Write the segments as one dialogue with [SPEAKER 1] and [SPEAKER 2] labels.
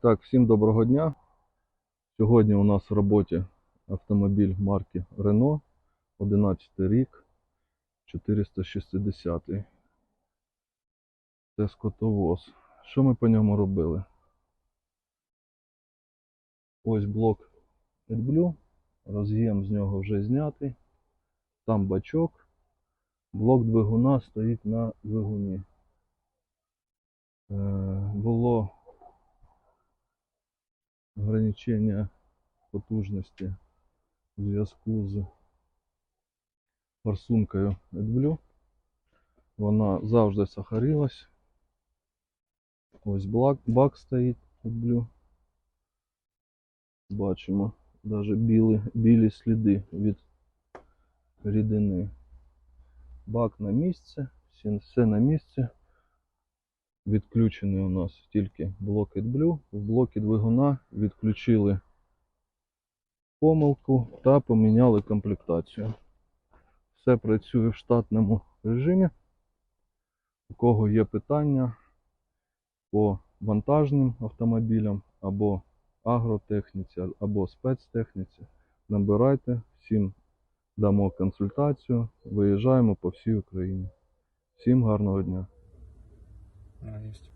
[SPEAKER 1] Так, всім доброго дня. Сьогодні у нас в роботі автомобіль марки Renault, 11 рік, 460. Це скотовоз. Що ми по ньому робили? Ось блок AdBlue, роз'єм з нього вже знятий. Там бачок. Блок двигуна стоїть на двигуні. Е, було ограничення потужності в зв'язку з форсункою AdBlue. Вона завжди сахарилась. Ось бак, стоїть AdBlue. Бачимо навіть білі, білі сліди від рідини. Бак на місці, все на місці. Відключений у нас тільки блок AdBlue. В блокі двигуна відключили помилку та поміняли комплектацію. Все працює в штатному режимі. У кого є питання по вантажним автомобілям або агротехніці, або спецтехніці, набирайте, всім дамо консультацію, виїжджаємо по всій Україні. Всім гарного дня!
[SPEAKER 2] А, есть.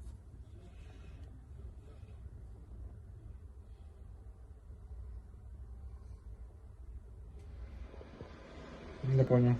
[SPEAKER 2] Да понял.